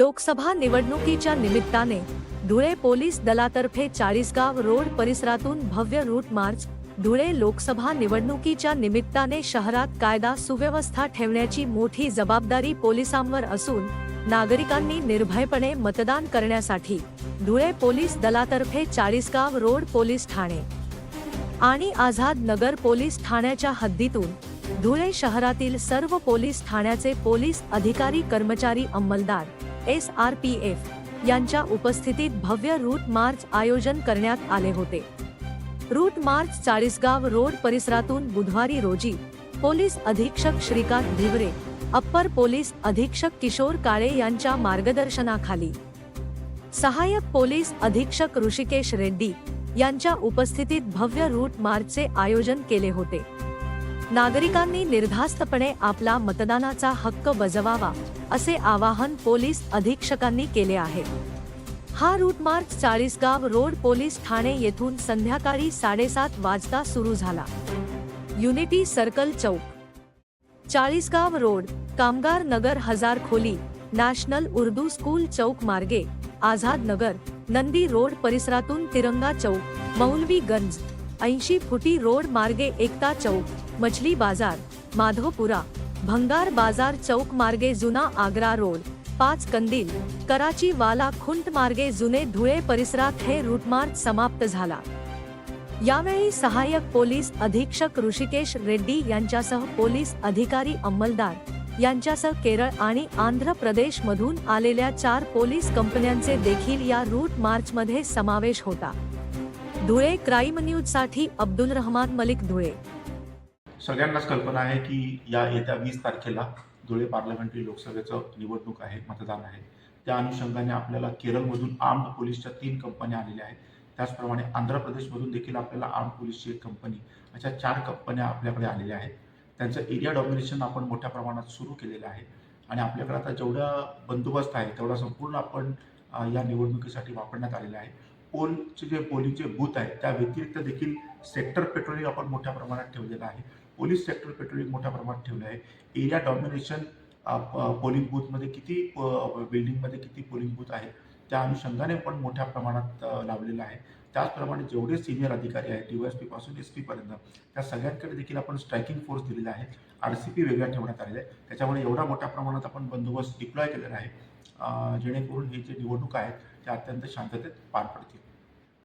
लोकसभा निवडणुकीच्या निमित्ताने धुळे पोलीस दलातर्फे चाळीसगाव रोड परिसरातून भव्य रूट मार्च धुळे लोकसभा निवडणुकीच्या निमित्ताने शहरात कायदा सुव्यवस्था ठेवण्याची मोठी जबाबदारी पोलिसांवर असून नागरिकांनी निर्भयपणे मतदान करण्यासाठी धुळे पोलीस दलातर्फे चाळीसगाव रोड पोलीस ठाणे आणि आझाद नगर पोलीस ठाण्याच्या हद्दीतून धुळे शहरातील सर्व पोलीस ठाण्याचे पोलीस अधिकारी कर्मचारी अंमलदार एस आर पी एफ यांच्या उपस्थितीत भव्य रूट मार्च आयोजन करण्यात आले होते. रूट मार्च चाळीसगाव रोड परिसरातून बुधवारी रोजी पोलीस अधीक्षक श्रीकांत धिवरे अप्पर पोलीस अधीक्षक किशोर काळे यांच्या मार्गदर्शनाखाली. सहाय्यक पोलीस अधीक्षक ऋषिकेश रेड्डी यांच्या उपस्थितीत भव्य रूट मार्चचे आयोजन केले होते. नागरिकांनी निर्धास्तपणे आपला मतदानाचा हक्क बजवावा असे आवाहन पोलीस अधीक्षकांनी केले आहे. हा route march Chalisgaon road police Thane येथून संध्याकाळी साडेसात वाजता सुरू झाला. युनिटी सर्कल चौक. चाळीसगाव रोड कामगार नगर हजार खोली नॅशनल उर्दू स्कूल चौक मार्गे आझाद नगर नंदी रोड परिसरातून तिरंगा चौक मौलवी गंज ऐंशी फुटी रोड मार्गे एकता चौक मछली बाजार माधोपुरा भंगार बाजार चौक मार्गे जुना आग्रा रोड पाच कंदील कराची वाला खुंट मार्गे जुने धुळे परिसरात हे रूटमार्च समाप्त झाला. यावेळी सहाय्यक पोलीस अधीक्षक ऋषिकेश रेड्डी यांच्यासह पोलीस अधिकारी अंमलदार यांच्यासह केरळ आणि आंध्र प्रदेश मधून आलेल्या चार पोलीस कंपन्यांचे देखील या रूट मार्च मध्ये समावेश होता. धुळे क्राईम न्यूजसाठी अब्दुल रहमान मलिक धुळे. सगळ्यांनाच कल्पना आहे की या येत्या वीस तारखेला धुळे पार्लमेंटरी लोकसभेचं निवडणूक आहे मतदान आहे. त्या अनुषंगाने आपल्याला केरळमधून आर्म्ड पोलीसच्या तीन कंपन्या आलेल्या आहेत. त्याचप्रमाणे आंध्र प्रदेशमधून देखील आपल्याला आर्म पोलीसची एक कंपनी अशा चार कंपन्या आपल्याकडे आलेल्या आहेत. त्यांचं एरिया डॉमिनेशन आपण मोठ्या प्रमाणात सुरू केलेलं आहे. आणि आपल्याकडे आता जेवढा बंदोबस्त आहे तेवढा संपूर्ण आपण या निवडणुकीसाठी वापरण्यात आलेला आहे. पोलचे जे पोलिंगचे बूथ आहेत त्या व्यतिरिक्त देखील सेक्टर पेट्रोलिंग आपण मोठ्या प्रमाणात ठेवलेलं आहे. पोलीस सेक्टर पेट्रोलिंग मोठ्या प्रमाणात ठेवलं आहे. एरिया डॉमिनेशन पोलिंग बूथमध्ये किती प- बिल्डिंगमध्ये किती पोलिंग बूथ आहे त्या अनुषंगाने पण मोठ्या प्रमाणात लावलेलं आहे. त्याचप्रमाणे जेवढे सिनियर अधिकारी आहेत डी एस पीपासून एस पीपर्यंत त्या सगळ्यांकडे देखील आपण स्ट्रायकिंग फोर्स दिलेला आहे. आर सी पी वेगळ्या ठेवण्यात आलेला आहे त्याच्यामुळे एवढा मोठ्या प्रमाणात आपण बंदोबस्त डिप्लॉय केलेला आहे. जेणेकरून हे जे निवडणूक आहेत അത്യന്ത ശാന്തത പാർപ്പെടുത്തി